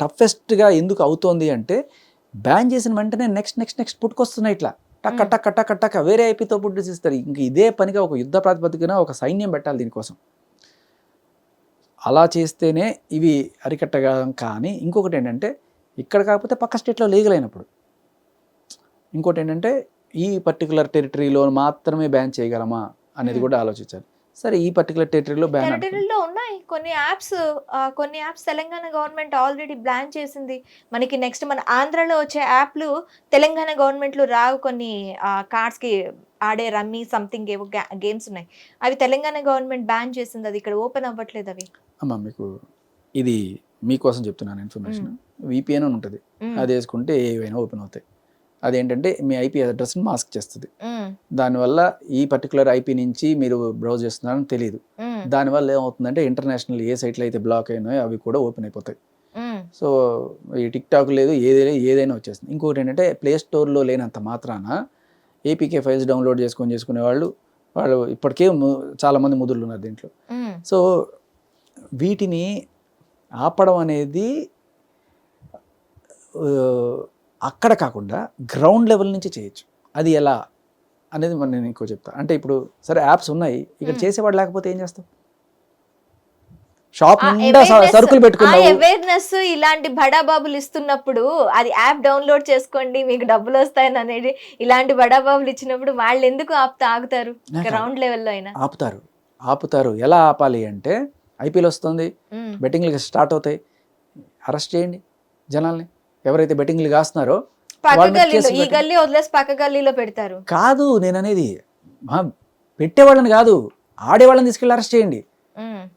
టఫెస్ట్గా ఎందుకు అవుతోంది అంటే బ్యాన్ చేసిన వెంటనే నెక్స్ట్ నెక్స్ట్ నెక్స్ట్ పుట్టుకొస్తున్నాయి ఇట్లా. టక్క. టక్క టక్క టక్క వేరే ఐపీతో పుట్టిస్తారు ఇంక ఇదే పనిగా ఒక యుద్ధ ప్రాతిపదికన ఒక సైన్యం పెట్టాలి దీనికోసం. అలా చేస్తేనే ఇవి అరికట్టగలం కానీ ఇంకొకటి ఏంటంటే ఇక్కడ కాకపోతే పక్క స్టేట్లో లీగల్ అయినప్పుడు. ఇంకోటి ఏంటంటే ఈ పర్టికులర్ టెరిటరీలో మాత్రమే బ్యాన్ చేయగలమా అనేది. కూడా ఆలోచించాలి. సరే ఈ పర్టికులర్ టెరిటరీలో బ్యాన్ టెరిటరీలో ఉన్నాయి. కొన్ని యాప్స్ కొన్ని apps Telangana government already ban చేసింది. మనకి నెక్స్ట్ మన ఆంధ్రాలో వచ్చే యాప్లు తెలంగాణ గవర్నమెంట్లు రావు కొన్ని కార్డ్స్కి ఆడే రమ్మీ సంథింగ్ ఏవో గేమ్స్ ఉన్నాయి. అవి తెలంగాణ గవర్నమెంట్ బ్యాన్ చేసింది. అది ఇక్కడ ఓపెన్ అవ్వట్లేదు అవి. అమ్మ మీకు ఇది మీకోసం చెప్తున్నాను ఇన్ఫర్మేషన్ విపిఎన్ అని ఉంటుంది. అది వేసుకుంటే ఏవైనా ఓపెన్ అవుతాయి. అదేంటంటే మీ ఐపీ అడ్రస్ని మాస్క్ చేస్తుంది. దానివల్ల ఈ పర్టికులర్ ఐపీ నుంచి మీరు బ్రౌజ్ చేస్తున్నారని తెలియదు. దానివల్ల ఏమవుతుందంటే ఇంటర్నేషనల్ ఏ సైట్లు అయితే బ్లాక్ అయినాయో అవి కూడా ఓపెన్ అయిపోతాయి. సో ఈ టిక్ టాక్ లేదు ఏదైనా ఏదైనా వచ్చేస్తుంది ఇంకొకటి ఏంటంటే ప్లే స్టోర్లో లేనంత మాత్రాన ఏపీకే ఫైల్స్ డౌన్లోడ్ చేసుకొని చేసుకునే వాళ్ళు వాళ్ళు ఇప్పటికే చాలామంది ముదుర్లు ఉన్నారు దీంట్లో. సో వీటిని ఆపడం అనేది అక్కడ కాకుండా గ్రౌండ్ లెవెల్ నుంచి చేయొచ్చు. అది ఎలా అనేది మరి నేను ఇంకో చెప్తా. అంటే ఇప్పుడు సరే యాప్స్ ఉన్నాయి ఇక్కడ. చేసేవాడు లేకపోతే ఏం చేస్తావు షాప్ నిండా సరుకులు పెట్టుకున్నావు. అవేర్నెస్ ఇలాంటి బడాబాబులు ఇస్తున్నప్పుడు అది యాప్ డౌన్లోడ్ చేసుకోండి మీకు డబ్బులు వస్తాయని అనేది ఇలాంటి బడాబాబులు ఇచ్చినప్పుడు వాళ్ళు ఎందుకు ఆపుతా ఆగుతారు? గ్రౌండ్ లెవెల్లో అయినా. ఆపుతారు. ఆపుతారు. ఎలా ఆపాలి అంటే ఐపీఎల్ వస్తుంది. బెట్టింగ్లు స్టార్ట్ అవుతాయి. అరెస్ట్ చేయండి జనాల్ని. ఎవరైతే బెట్టింగ్లు కాస్తున్నారో పక్క గల్లీలో ఈ. గల్లీ వదిలేసి పక్క గల్లీలో పెడతారు. కాదు నేను అనేది పెట్టేవాళ్ళని కాదు ఆడేవాళ్ళని తీసుకెళ్ళి అరెస్ట్ చేయండి.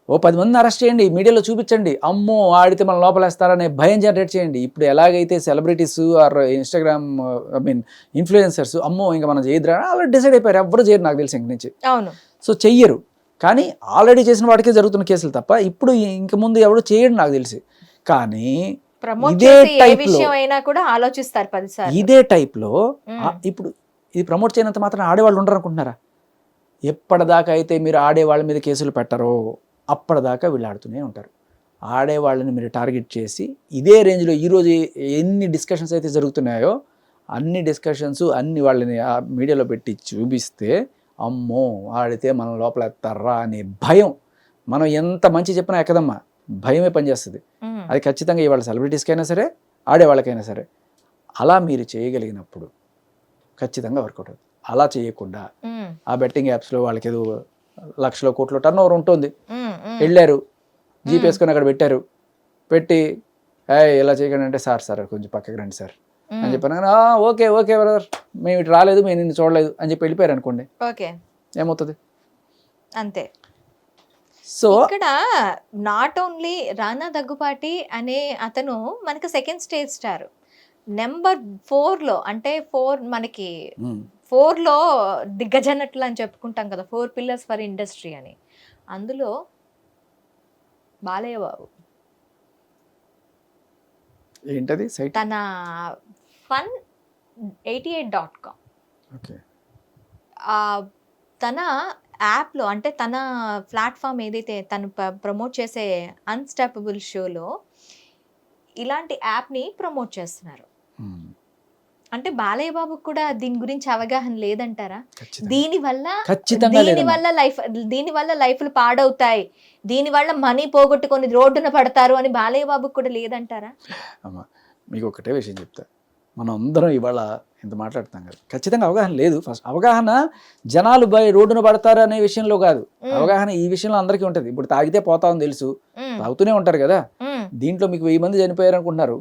ఓ పది మందిని అరెస్ట్ చేయండి మీడియాలో చూపించండి. అమ్మో ఆడితే మనం లోపలేస్తారనే భయం జనరేట్ చేయండి. ఇప్పుడు ఎలాగైతే celebrities or Instagram I mean influencers అమ్మో ఇంకా మనం చేయదురా ఆల్రెడీ డిసైడ్ అయిపోయారు. ఎవ్వరు చేయరు నాకు తెలిసి ఇంక నుంచి. అవును. సో చెయ్యరు. కానీ ఆల్రెడీ చేసిన వాటికే జరుగుతున్న కేసులు తప్ప ఇప్పుడు ఇంక ముందు ఎవరు చేయడు నాకు తెలిసి. కానీ ఇదే లో- విషయం అయినా కూడా ఆలోచిస్తారు పదిసార్లు ఇదే టైప్లో మ్మ్. ఇప్పుడు ఇది ప్రమోట్ చేయనంత మాత్రం ఆడేవాళ్ళు ఉండరు అనుకుంటున్నారా ఎప్పటిదాకా అయితే మీరు ఆడేవాళ్ళ మీద కేసులు పెట్టరో అప్పటిదాకా వీళ్ళు ఆడుతూనే ఉంటారు. ఆడేవాళ్ళని మీరు టార్గెట్ చేసి ఇదే రేంజ్లో ఈరోజు ఎన్ని డిస్కషన్స్ అయితే జరుగుతున్నాయో అన్ని డిస్కషన్స్ అన్ని వాళ్ళని మీడియాలో పెట్టి చూపిస్తే అమ్మో ఆడితే మనం లోపల ఎత్తారా అనే భయం. మనం ఎంత మంచి చెప్పినా ఎక్కదమ్మా. భయమే పనిచేస్తుంది. అది ఖచ్చితంగా ఇవాళ సెలబ్రిటీస్కైనా సరే ఆడేవాళ్ళకైనా సరే అలా మీరు చేయగలిగినప్పుడు ఖచ్చితంగా వర్కౌట్ అవుతుంది. అలా చేయకుండా. ఆ బెట్టింగ్ యాప్స్లో వాళ్ళకి ఏదో లక్షల కోట్ల టర్న్ ఓవర్ ఉంటుంది. వెళ్ళారు జీపీఎస్కొని అక్కడ పెట్టారు. పెట్టి ఇలా చేయకండి అంటే సార్ సార్ కొంచెం పక్కకి రండి సార్. అని. చెప్పాను. "ఆ, ఓకే ఓకే బ్రదర్. మేము ఇటు రాలేదు మేము నిన్ను చూడలేదు. అని చెప్పి వెళ్ళిపోయారు అనుకోండి ఓకే. ఏమవుతుంది? అంతే. సో ఇక్కడ నాట్ ఓన్లీ రానా దగ్గుపాటి అనే అతను మనకి సెకండ్ స్టేజ్ స్టార్ నెంబర్ ఫోర్లో అంటే ఫోర్ మనకి ఫోర్లో దిగ్గజనట్లు అని చెప్పుకుంటాం కదా ఫోర్ పిల్లర్స్ ఫర్ ఇండస్ట్రీ అని. అందులో బాలయ్య బాబు. ఏంటది? తన fun eighty eight dot com తన యాప్లో అంటే తన ప్లాట్ఫామ్ ఏదైతే తను ప్రమోట్ చేసే అన్స్టాపబుల్ షోలో ఇలాంటి యాప్ని ప్రమోట్ చేస్తున్నారు. అంటే బాలయ్య బాబుకు కూడా దీని గురించి అవగాహన లేదంటారా? దీని వల్ల దీని. వల్ల లైఫ్ దీని వల్ల లైఫ్లు పాడవుతాయి. దీని వల్ల మనీ పోగొట్టుకొని రోడ్డున పడతారు అని బాలయ్య బాబుకు కూడా లేదంటారా? అమ్మ మీకు ఒకటే విషయం చెప్తా. మనం అందరం ఇవాళ ఇంత మాట్లాడుతాం కదా. ఖచ్చితంగా అవగాహన లేదు. ఫస్ట్ అవగాహన జనాలు బై రోడ్డున పడతారు అనే విషయంలో కాదు. అవగాహన ఈ విషయంలో అందరికీ ఉంటుంది. ఇప్పుడు తాగితే పోతామని తెలుసు. తాగుతూనే ఉంటారు కదా. దీంట్లో మీకు వెయ్యి మంది చనిపోయారు అనుకుంటున్నారు.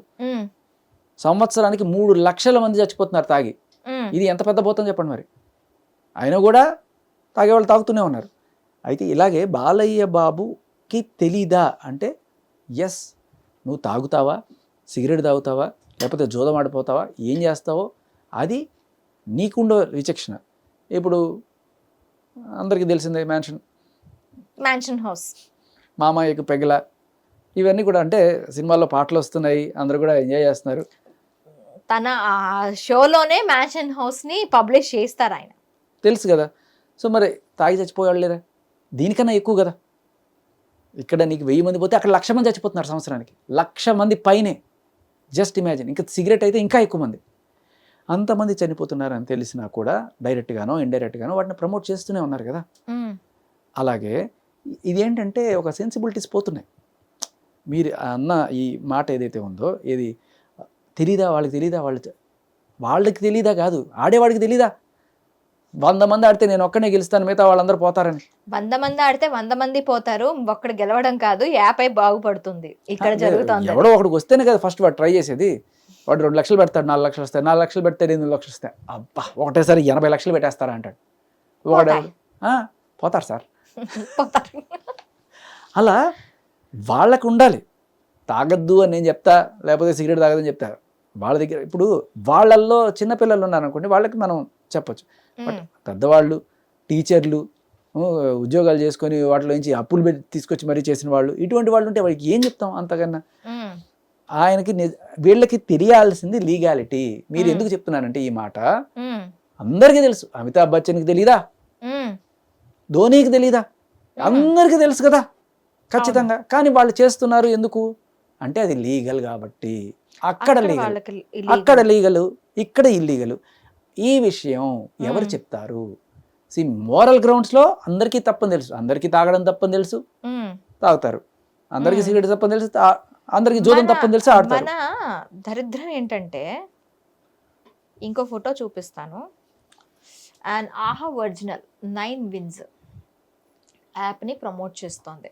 సంవత్సరానికి మూడు లక్షల మంది చచ్చిపోతున్నారు తాగి. ఇది ఎంత పెద్ద పోతం చెప్పండి మరి? అయినా కూడా తాగేవాళ్ళు తాగుతూనే ఉన్నారు. అయితే ఇలాగే బాలయ్య బాబుకి తెలీదా? అంటే ఎస్ నువ్వు తాగుతావా? సిగరెట్ తాగుతావా? లేకపోతే జోదం ఆడిపోతావా ఏం చేస్తావో? అది నీకుండో విచక్షణ ఇప్పుడు అందరికీ తెలిసిందే మ్యాన్షన్ మ్యాన్షన్ హౌస్ మామయ్యకు పెగల. ఇవన్నీ కూడా అంటే సినిమాల్లో పాటలు వస్తున్నాయి అందరూ కూడా ఎంజాయ్ చేస్తున్నారు. తన ఆ షోలోనే మ్యాన్షన్ హౌస్ని పబ్లిష్ చేస్తారు ఆయన. తెలుసు కదా. సో మరి తాగి చచ్చిపోయేవాళ్ళు లేరా? దీనికన్నా ఎక్కువ కదా. ఇక్కడ నీకు వెయ్యి మంది పోతే అక్కడ లక్ష మంది చచ్చిపోతున్నారు సంవత్సరానికి. లక్ష మంది పైనే. జస్ట్ ఇమాజిన్ ఇంకా సిగరెట్ అయితే ఇంకా ఎక్కువ మంది. అంతమంది చనిపోతున్నారని తెలిసినా కూడా డైరెక్ట్గానో ఇండైరెక్ట్గానో వాటిని ప్రమోట్ చేస్తూనే ఉన్నారు కదా. అలాగే ఇది ఏంటంటే ఒక సెన్సిబిలిటీస్ పోతున్నాయి. మీరు అన్న ఈ మాట ఏదైతే ఉందో ఏది తెలీదా వాళ్ళకి తెలీదా? వాళ్ళు వాళ్ళకి తెలీదా కాదు ఆడేవాడికి తెలీదా? వంద మంది ఆడితే నేను ఒక్కనే గెలుస్తాను మిగతా వాళ్ళందరూ పోతారని. వంద మంది ఆడితే వంద మంది పోతారు ఒక్కడు గెలవడం కాదు యాప్ అయి బాగుపడుతుంది. ఇక్కడ జరుగుతుంది. ఎవడో ఒకడికి వస్తేనే కదా ఫస్ట్ వాడు ట్రై చేసేది. వాడు రెండు లక్షలు పెడతాడు నాలుగు లక్షలు వస్తాయి. నాలుగు లక్షలు పెడితే ఎనిమిది లక్షలు వస్తాయి. అబ్బా ఒకటేసారి ఎనభై లక్షలు పెట్టేస్తారా అంటాడు. "ఆ, పోతారు సార్. అలా వాళ్ళకు ఉండాలి. తాగద్దు అని నేను చెప్తా లేకపోతే సిగరెట్ తాగదని చెప్తా వాళ్ళ దగ్గర ఇప్పుడు వాళ్ళల్లో చిన్నపిల్లలు ఉన్నారు అనుకోండి వాళ్ళకి మనం చెప్పొచ్చు. బట్ పెద్దవాళ్ళు టీచర్లు ఉద్యోగాలు చేసుకొని వాటిలో నుంచి అప్పులు పెట్టి తీసుకొచ్చి మరీ చేసిన వాళ్ళు ఇటువంటి వాళ్ళు ఉంటే వాళ్ళకి ఏం చెప్తాం అంతకన్నా? ఆయనకి వీళ్ళకి తెలియాల్సింది లీగాలిటీ. మీరు. ఎందుకు చెప్తున్నానంటే ఈ మాట? అందరికీ తెలుసు. అమితాబ్ బచ్చన్కి తెలీదా? ధోనీకి తెలీదా. అందరికీ తెలుసు కదా. ఖచ్చితంగా. కానీ వాళ్ళు చేస్తున్నారు ఎందుకు? అంటే అది లీగల్ కాబట్టి. అక్కడ లీగల్. అక్కడ లీగల్ ఇక్కడ ఇల్లీగల్. ఈ విషయం ఎవరు. చెప్తారు? సి మోరల్ గ్రౌండ్స్లో అందరికీ తప్పని తెలుసు. అందరికీ తాగడం తప్పని తెలుసు. తాగుతారు. అందరికీ. సిగరెట్ తప్పని తెలుసు. అందరికీ జోదం తప్పని తెలిసి ఆడతారు. మన దరిద్రం ఏంటంటే ఇంకో ఫోటో చూపిస్తాను. And Aha original nine wins యాప్ని ప్రమోట్ చేస్తోంది.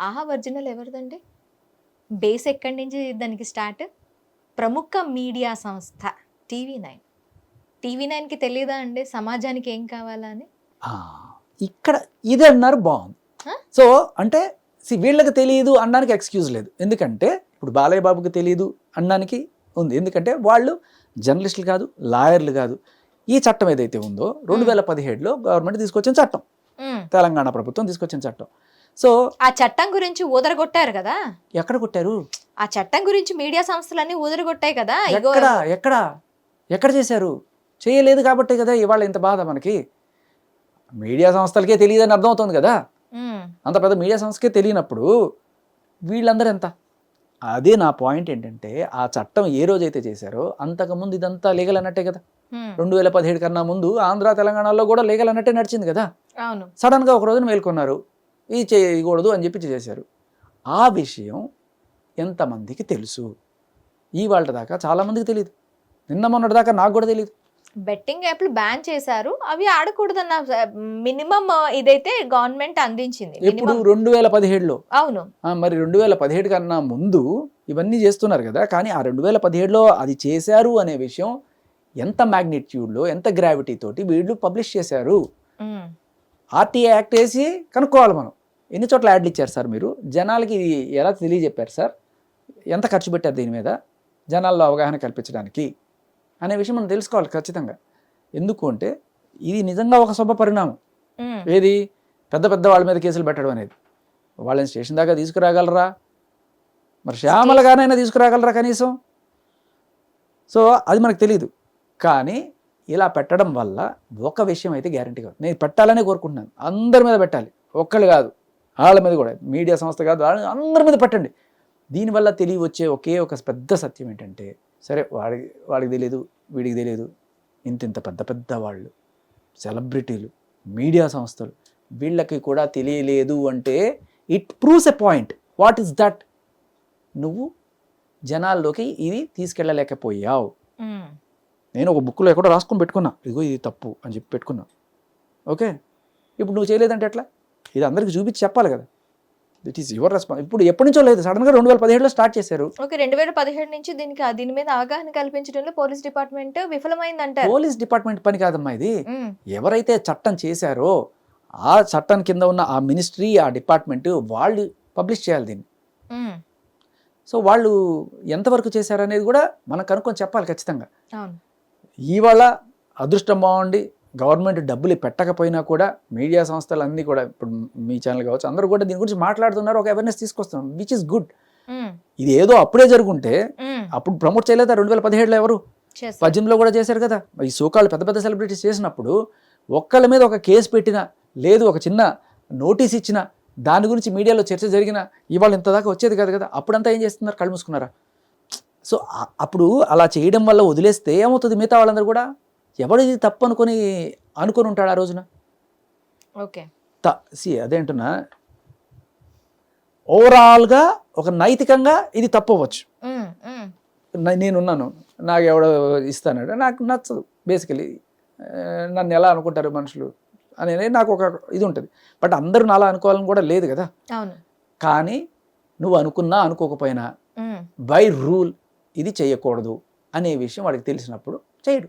ఆహా ఒరిజినల్ ఎవరిదండి? బేస్ ఎక్కడి నుంచి దానికి స్టార్ట్ ప్రముఖ మీడియా సంస్థ టీవీ నైన్ టీవీ నైన్కి తెలియదా అండి? సమాజానికి ఏం కావాలా అని? ఆ, ఇక్కడ ఇది అన్నారు బాగుంది? సో అంటే see, వీళ్ళకి తెలియదు అనడానికి ఎక్స్క్యూజ్ లేదు. ఎందుకంటే ఇప్పుడు బాలయ్య బాబుకి తెలియదు అనడానికి ఉంది. ఎందుకంటే వాళ్ళు జర్నలిస్టులు కాదు లాయర్లు కాదు. ఈ చట్టం ఏదైతే ఉందో రెండు వేల పదిహేడులో గవర్నమెంట్ తీసుకొచ్చిన చట్టం. తెలంగాణ ప్రభుత్వం తీసుకొచ్చిన చట్టం. సో ఆ చట్టం గురించి ఊదరగొట్టారు కదా? ఎక్కడ కొట్టారు? ఆ చట్టం గురించి మీడియా సంస్థలన్నీ ఊదరగొట్టాయి కదా? ఎక్కడ ఎక్కడ ఎక్కడ చేశారు? చేయలేదు కాబట్టే కదా ఇవాళ ఇంత బాధ మనకి. మీడియా సంస్థలకే తెలియదని అర్థమవుతుంది కదా. అంత పెద్ద మీడియా సంస్థకే తెలియనప్పుడు వీళ్ళందరూ ఎంత? అదే నా పాయింట్ ఏంటంటే ఆ చట్టం ఏ రోజైతే చేశారో అంతకుముందు ఇదంతా లీగల్ అన్నట్టే కదా. ఉమ్, రెండు వేల పదిహేడు కన్నా ముందు ఆంధ్ర తెలంగాణలో కూడా లీగల్ అన్నట్టే నడిచింది కదా. సడన్గా ఒక రోజున మేల్కొన్నారు. ఇది చేయకూడదు అని చెప్పి చేశారు. ఆ విషయం ఎంతమందికి తెలుసు? ఈ వాళ్ళ దాకా చాలామందికి తెలియదు నిన్న మొన్నటి దాకా నాకు కూడా తెలియదు బెట్టింగ్ యాప్లు బ్యాన్ చేశారు. అవి ఆడకూడదన్న మినిమం ఇదైతే గవర్నమెంట్ అందించింది. మినిమం రెండు వేల పదిహేడులో. అవును. మరి రెండు వేల పదిహేడు కన్నా ముందు ఇవన్నీ చేస్తున్నారు కదా కానీ ఆ రెండు వేల పదిహేడులో అది చేశారు అనే విషయం ఎంత మ్యాగ్నిట్యూడ్లో ఎంత గ్రావిటీ తోటి వీళ్ళు పబ్లిష్ చేశారు. ఆర్టీఏ యాక్ట్ వేసి కనుక్కోవాలి మనం. ఎన్ని చోట్ల యాడ్లు ఇచ్చారు సార్ మీరు? జనాలకి ఎలా తెలియజెప్పారు సార్? ఎంత ఖర్చు పెట్టారు దీని మీద? జనాల్లో అవగాహన కల్పించడానికి. అనే విషయం మనం తెలుసుకోవాలి ఖచ్చితంగా. ఎందుకు అంటే ఇది నిజంగా ఒక శుభ పరిణామం. ఏది? పెద్ద పెద్ద వాళ్ళ మీద కేసులు పెట్టడం అనేది. వాళ్ళని స్టేషన్ దాకా తీసుకురాగలరా? మరి శ్యామలగానైనా తీసుకురాగలరా కనీసం? సో అది మనకు తెలియదు కానీ ఇలా పెట్టడం వల్ల ఒక విషయం అయితే గ్యారంటీగా నేను పెట్టాలనే కోరుకుంటున్నాను. అందరి మీద పెట్టాలి. ఒక్కళ్ళు కాదు. వాళ్ళ మీద కూడా. మీడియా సంస్థ కాదు. వాళ్ళ అందరి మీద పెట్టండి. దీనివల్ల తెలియ వచ్చే ఒకే ఒక పెద్ద సత్యం ఏంటంటే సరే వాడికి వాడికి తెలియదు వీడికి తెలియదు ఇంత ఇంత పెద్ద పెద్ద వాళ్ళు సెలబ్రిటీలు మీడియా సంస్థలు వీళ్ళకి కూడా తెలియలేదు అంటే it proves a point. What is that? నువ్వు జనాల్లోకి ఇది తీసుకెళ్ళలేకపోయావు. నేను ఒక బుక్లో ఎక్కడో రాసుకొని పెట్టుకున్నా. ఇదిగో ఇది తప్పు అని చెప్పి పెట్టుకున్నా. ఓకే? ఇప్పుడు నువ్వు చేయలేదంటే ఎట్లా? ఇది అందరికి చూపించి చెప్పాలి కదా. దిట్ ఈస్ యువర్ రెస్పాన్స్ ఇప్పుడు ఎప్పటి నుంచో లేదు. సడన్గా రెండు వేల పదిహేడులో స్టార్ట్ చేశారు. ఓకే రెండు వేల పదిహేడు నుంచి దీనికి దీని మీద అవగాహన కల్పించడంలో పోలీస్ డిపార్ట్మెంట్ విఫలమైందంటారు. పోలీస్ డిపార్ట్మెంట్ పని కాదమ్మా ఇది. ఎవరైతే చట్టం చేశారో ఆ చట్టం కింద ఉన్న ఆ మినిస్ట్రీ ఆ డిపార్ట్మెంట్ వాళ్ళు పబ్లిష్ చేయాలి దీన్ని. సో వాళ్ళు ఎంతవరకు చేశారనేది కూడా మనం కనుక్కొని చెప్పాలి ఖచ్చితంగా. ఇవాళ అదృష్టం బాగుండి గవర్నమెంట్ డబ్బులు పెట్టకపోయినా కూడా మీడియా సంస్థలు అన్నీ కూడా ఇప్పుడు మీ ఛానల్ కావచ్చు అందరూ కూడా దీని గురించి మాట్లాడుతున్నారు ఒక అవేర్నెస్ తీసుకొస్తున్నారు విచ్ ఇస్ గుడ్ ఇది ఏదో అప్పుడే జరుగుంటే అప్పుడు ప్రమోట్ చేయలేదా? రెండు వేల పదిహేడులో ఎవరు. పద్దెనిమిదిలో కూడా చేశారు కదా. ఈ సోకాళ్ళు పెద్ద పెద్ద సెలబ్రిటీస్ చేసినప్పుడు ఒక్కళ్ళ మీద ఒక కేసు పెట్టినా లేదు ఒక చిన్న నోటీస్ ఇచ్చిన దాని గురించి మీడియాలో చర్చ జరిగిన ఇవాళ ఇంత దాకా వచ్చేది కాదు కదా. అప్పుడంతా ఏం చేస్తున్నారు? కళ్ళు మూసుకున్నారా? సో అప్పుడు అలా చేయడం వల్ల వదిలేస్తే ఏమవుతుంది? మిగతా వాళ్ళందరూ కూడా ఎవడు ఇది తప్పు అనుకొని అనుకొని ఉంటాడు ఆ రోజున? ఓకే. త సి అదేంటున్నా? ఓవరాల్గా ఒక నైతికంగా ఇది తప్పు అవ్వచ్చు ఉమ్, ఉమ్, న- నేనున్నాను. నాకు ఎవడో ఇస్తాడు నాకు నచ్చదు. బేసికలీ నన్ను ఎలా అనుకుంటారు మనుషులు అనేది నాకు ఒక ఇది ఉంటుంది. బట్ అందరూ నాలా అనుకోవాలని కూడా లేదు కదా? కానీ నువ్వు అనుకున్నా అనుకోకపోయినా బై రూల్ ఇది చేయకూడదు అనే విషయం వాడికి తెలిసినప్పుడు చేయడు.